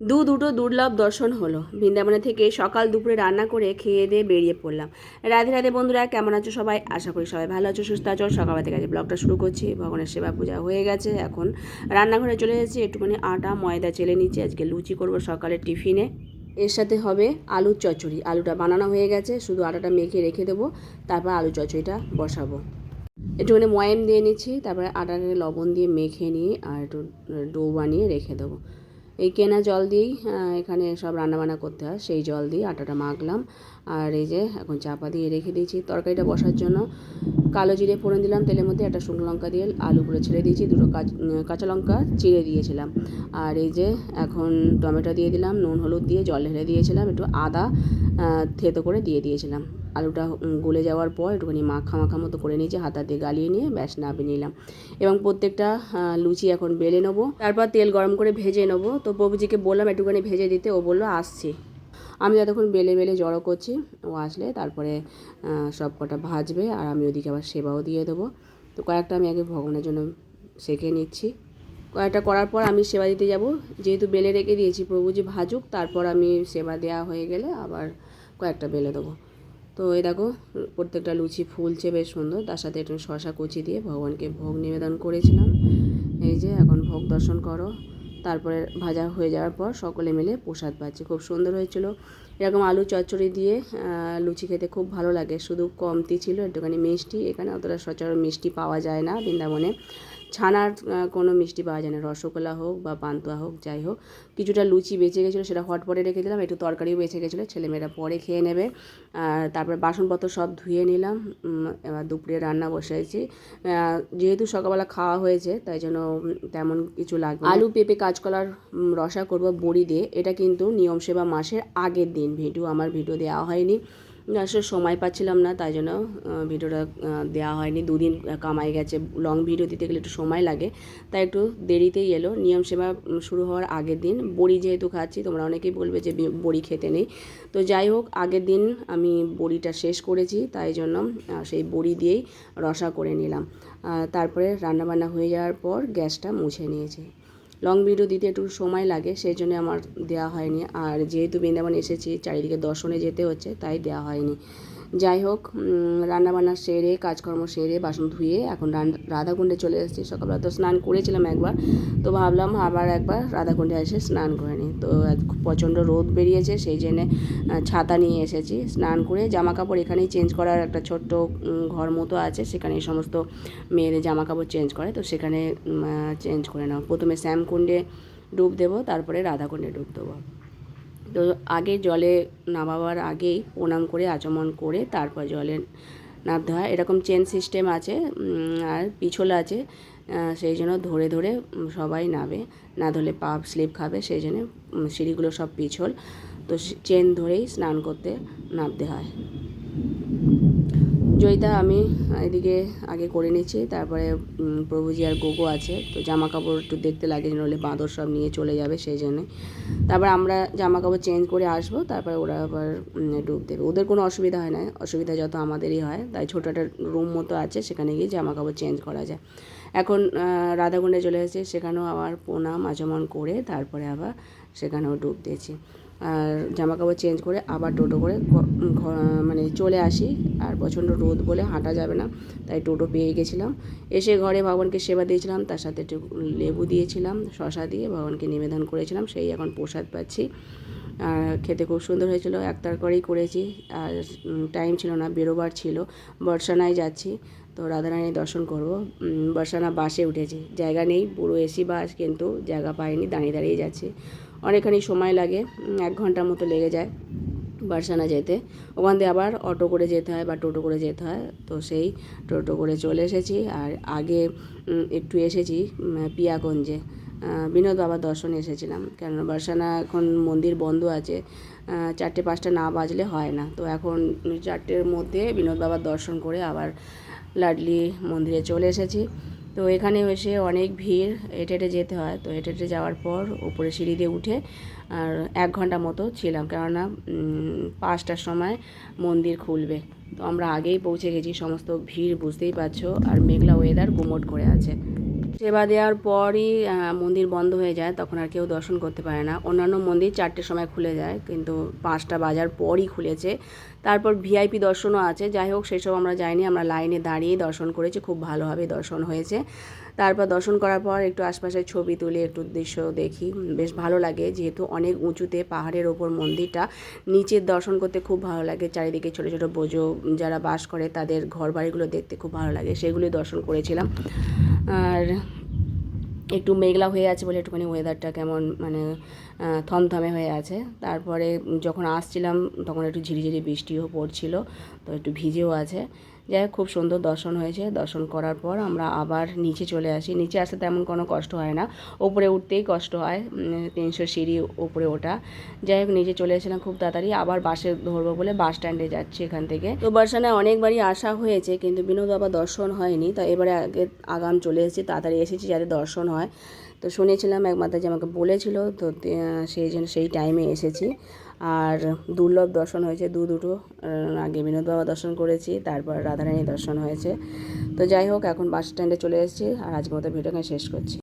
দু দুটো দুর্লভ দর্শন হলো। বৃন্দাবনে থেকে সকাল দুপুরে রান্না করে খেয়ে দিয়ে বেরিয়ে পড়লাম। রাধে রাধে বন্ধুরা, কেমন আছো সবাই? আশা করি সবাই ভালো আছো, সুস্থ আছো। সকাল থেকে আজকে ব্লগটা শুরু করছি। ভগবানের সেবা পূজা হয়ে গেছে। এখন রান্নাঘরে চলে এসেছি। একটুখানি আটা, ময়দা চেলে নিচ্ছি। আজকে লুচি করব সকালের টিফিনে। এর সাথে হবে আলুর চচ্চড়ি। আলুটা বানানো হয়ে গেছে। শুধু আটাটা মেখে রেখে দেবো। তারপর আলু চচ্চড়িটা বসাবো। একটুখানি ময়াম দিয়ে নিচ্ছি। তারপরে আটাটাকে লবণ দিয়ে মেখে নিয়ে আর একটু ডো বানিয়ে রেখে দেবো। এই কেনা জল দিয়েই এখানে সব রান্নাবান্না করতে হয়। সেই জল দিয়ে আটাটা মাখলাম। আর এই যে এখন চাপা দিয়ে রেখে দিয়েছি তরকারিটা বসার জন্য। কালো জিরে ফোড়ন দিলাম, তেলের মধ্যে একটা শুকনো লঙ্কা দিয়ে আলুগুলো ছেড়ে দিয়েছি, দুটো কাঁচ- লঙ্কা চিড়ে দিয়েছিলাম। আর এই যে এখন টমেটো দিয়ে দিলাম, নুন, হলুদ দিয়ে জল ঢেলে দিয়েছিলাম, একটু আদা থেতো করে দিয়ে দিয়েছিলাম। আলুটা গলে যাওয়ার পর একটুখানি মাখা মাখা মতো করে নিয়েছি, হাতা দিয়ে গালিয়ে নিয়ে ব্যাস নামিয়ে নিলাম। এবং প্রত্যেকটা লুচি এখন বেলে নেব। তারপর তেল গরম করে ভেজে নেব। তো প্রভুজিকে বললাম একটুখানি ভেজে দিতে, ও বলল, আসছি। আমি যতক্ষণ বেলে বেলে জড়ো করছি, ও আসলে তারপরে সব কটা ভাজবে আর আমি ওদিকে আবার সেবাও দিয়ে দেবো। তো কয়েকটা আমি আগে ভগবানের জন্য সেঁকে নিচ্ছি। কয়েকটা করার পর আমি সেবা দিতে যাব। যেহেতু বেলে রেখে দিয়েছি প্রভুজি ভাজুক, তারপর আমি সেবা দেওয়া হয়ে গেলে আবার কয়েকটা বেলে দেবো। তো এই দেখো, প্রত্যেকটা লুচি ফুলছে বেশ সুন্দর। তার সাথে একটু শশা কুচি দিয়ে ভগবানকে ভোগ নিবেদন করেছিলাম। এই যে, এখন ভোগ দর্শন করো। তারপরে ভাজা হয়ে যাওয়ার পর সকলে মিলে প্রসাদ পাচ্ছি। খুব সুন্দর হয়েছিল। এরকম আলু চচ্চড়ি দিয়ে লুচি খেতে খুব ভালো লাগে। শুধু কমতি ছিল, একটুখানি মিষ্টি। এখানে অতটা সচরাচর মিষ্টি পাওয়া যায় না বৃন্দাবনে। ছানার কোনো মিষ্টি পাওয়া যায় না। রসগোল্লা হোক বা পান্তুয়া হোক, যাই হোক। কিছুটা লুচি বেঁচে গেছিল, সেটা হটপটে রেখে দিলাম। একটু তরকারিও বেঁচে গেছিল। ছেলেমেয়েরা পরে খেয়ে নেবে। আর তারপরে বাসনপত্র সব ধুয়ে নিলাম। এবার দুপুরে রান্না বসেছি যেহেতু সকালবেলা খাওয়া হয়েছে, তাই জন্য তেমন কিছু লাগবে আলু, পেঁপে, কাঁচকলার রসা করব বড়ি দিয়ে। এটা কিন্তু নিয়ম সেবা মাসের আগের দিন। ভিডিও, আমার ভিডিও দেওয়া হয়নি। আসলে সময় পাচ্ছিলাম না, তাই জন্য ভিডিওটা দেওয়া হয়নি। দুদিন কামাই গেছে লং ভিডিও দিতে গেলে একটু সময় লাগে। তাই একটু দেরিতেই এলো। নিয়ম সেবা শুরু হওয়ার আগের দিন। বড়ি যেহেতু খাচ্ছি, তোমরা অনেকেই বলবে যে বড়ি খেতে নেই। তো যাই হোক, আগের দিন আমি বড়িটা শেষ করেছি, তাই জন্য সেই বড়ি দিয়েই রসা করে নিলাম। তারপরে রান্নাবান্না হয়ে যাওয়ার পর গ্যাসটা মুছে নিয়েছি। লং ভিডিও দিতে একটু সময় লাগে, সেই জন্য আমার দেওয়া হয়নি। আর যেহেতু বৃন্দাবন এসেছি, চারিদিকে দর্শনে যেতে হচ্ছে, তাই দেওয়া হয়নি। যাই হোক রান্নাবান্না সেরে, কাজকর্ম সেরে, বাসন ধুয়ে এখন রাধাকুণ্ডে চলে এসেছি। সকালবেলা তো স্নান করেছিলাম একবার, তো ভাবলাম আবার একবার রাধাকুণ্ডে এসে স্নান করে নিই। তো প্রচণ্ড রোদ বেরিয়েছে, সেই জন্যে ছাতা নিয়ে এসেছি। স্নান করে জামা কাপড় এখানেই চেঞ্জ করার একটা ছোট্ট ঘর মতো আছে, সেখানে এই সমস্ত মেয়েদের জামা কাপড় চেঞ্জ করে, তো সেখানে চেঞ্জ করে নাও। প্রথমে শ্যামকুণ্ডে ডুব দেবো, তারপরে রাধাকুণ্ডে ডুব দেবো। তো আগে জলে নামাবার আগেই প্রণাম করে, আচমন করে তারপর জলে নামতে হয়। এরকম চেন সিস্টেম আছে আর পিছল আছে সেই জন্য ধরে ধরে সবাই নাবে না ধরলে পা স্লিপ খাবে, সেই জন্য সিঁড়িগুলো সব পিছল। তো চেন ধরেই স্নান করতে নামতে হয়। জয়িতা আমি এদিকে আগে করে নিচ্ছি। তারপরে প্রভুজি আর গোগো আছে। তো জামা কাপড় একটু দেখতে লাগে, নইলে বাঁদর সব নিয়ে চলে যাবে সেই জন্যে। তারপর আমরা জামা কাপড় চেঞ্জ করে আসব, তারপরে ওরা আবার ডুব দেবে। ওদের কোনো অসুবিধা হয় না, অসুবিধা যত আমাদেরই হয়। তাই ছোটো একটা রুম মতো আছে, সেখানে গিয়ে জামা কাপড় চেঞ্জ করা যায়। এখন রাধাকুণ্ডে চলে এসেছে, সেখানেও আবার প্রণাম, আচমন করে তারপরে আবার সেখানেও ডুব দিয়েছি। আর জামা কাপড় চেঞ্জ করে আবার টোটো করে মানে চলে আসি। আর প্রচণ্ড রোদ বলে হাঁটা যাবে না, তাই টোটো পেয়ে গেছিলাম। এসে ঘরে ভগবানকে সেবা দিয়েছিলাম, তার সাথে একটু লেবু দিয়েছিলাম, শশা দিয়ে ভগবানকে নিবেদন করেছিলাম, সেই এখন প্রসাদ পাচ্ছি। আর খেতে খুব সুন্দর হয়েছিল, এক তরকারি করেছি। আর টাইম ছিল না, বেরোবার ছিল। বর্ষানায় যাচ্ছি, তো রাধারানী দর্শন করব। বর্ষানা বাসে উঠেছি। জায়গা নেই, পুরো এসি বাস, কিন্তু জায়গা পাইনি, দাঁড়িয়ে দাঁড়িয়ে যাচ্ছি। অনেকখানি সময় লাগে এক ঘণ্টার মতো লেগে যায় বারসানা যেতে। ওখান থেকে আবার অটো করে যেতে হয় বা টোটো করে যেতে হয়। তো সেই টোটো করে চলে এসেছি আর আগে একটু এসেছি পিয়াগঞ্জে। বিনোদ বাবার দর্শনে এসেছিলাম। কেননা বারসানা এখন মন্দির বন্ধ আছে। চারটে পাঁচটা না বাজলে হয় না। তো এখন চারটের মধ্যে বিনোদ বাবার দর্শন করে আবার লাডলি মন্দিরে চলে এসেছি। তো এখানে এসে অনেক ভিড়, হেঁটে হেঁটে যেতে হয়। তো হেঁটে হেঁটে যাওয়ার পর উপরে সিঁড়ি দিয়ে উঠে আর এক ঘণ্টা মতো ছিলাম। কেননা পাঁচটার সময় মন্দির খুলবে। তো আমরা আগেই পৌঁছে গেছি। সমস্ত ভিড় বুঝতেই পারছ। আর মেঘলা ওয়েদার গুমট করে আছে। সেবা দেওয়ার পরই মন্দির বন্ধ হয়ে যায়, তখন আর কেউ দর্শন করতে পারে না। অন্যান্য মন্দির চারটের সময় খুলে যায়, কিন্তু পাঁচটা বাজার পরই খুলেছে। তারপর ভিআইপি দর্শনও আছে, যাই হোক সেসব আমরা যাইনি, আমরা লাইনে দাঁড়িয়ে দর্শন করেছি, খুব ভালোভাবে দর্শন হয়েছে। তারপর দর্শন করার পর একটু আশপাশের ছবি তুলে, একটু দৃশ্য দেখি, বেশ ভালো লাগে, যেহেতু অনেক উঁচুতে পাহাড়ের ওপর মন্দিরটা, নিচের দর্শন করতে খুব ভালো লাগে, চারিদিকে ছোটো ছোটো বোঝো যারা বাস করে, তাদের ঘর বাড়িগুলো দেখতে খুব ভালো লাগে সেগুলি দর্শন করেছিলাম। আর একটু মেঘলা হয়ে আছে বলে একটুখানি ওয়েদারটা কেমন মানে থমথমে হয়ে আছে। তারপরে যখন আসছিলাম, তখন একটু ঝিরিঝিরি বৃষ্টিও পড়ছিল, তো একটু ভিজেও আছে। যাই হোক, খুব সুন্দর দর্শন হয়েছে। দর্শন করার পর আমরা আবার নিচে চলে আসি। নিচে আসতে তেমন কোনো কষ্ট হয় না। ওপরে উঠতেই কষ্ট হয় তিনশো সিঁড়ি ওপরে ওঠা। যাই হোক, নিচে চলে এসেছিলাম খুব তাড়াতাড়ি। আবার বাসে ধরবো বলে বাস স্ট্যান্ডে যাচ্ছি এখান থেকে। তো বর্ষানে অনেকবারই আসা হয়েছে, কিন্তু বিনোদ বাবা দর্শন হয়নি। তো এবারে আগে আগাম চলে এসেছি, তাড়াতাড়ি এসেছি যাতে দর্শন হয়। তো শুনেছিলাম এক মাতাজি আমাকে বলেছিল, তো সেই জন্য সেই টাইমে এসেছি। আর দুর্লভ দর্শন হয়েছে দু দুটো আগে বিনোদ বাবা দর্শন করেছি, তারপর রাধারানী দর্শন হয়েছে। তো যাই হোক, এখন বাস স্ট্যান্ডে চলে এসেছি, আর আজকে মতো ভিডিওকে শেষ করছি।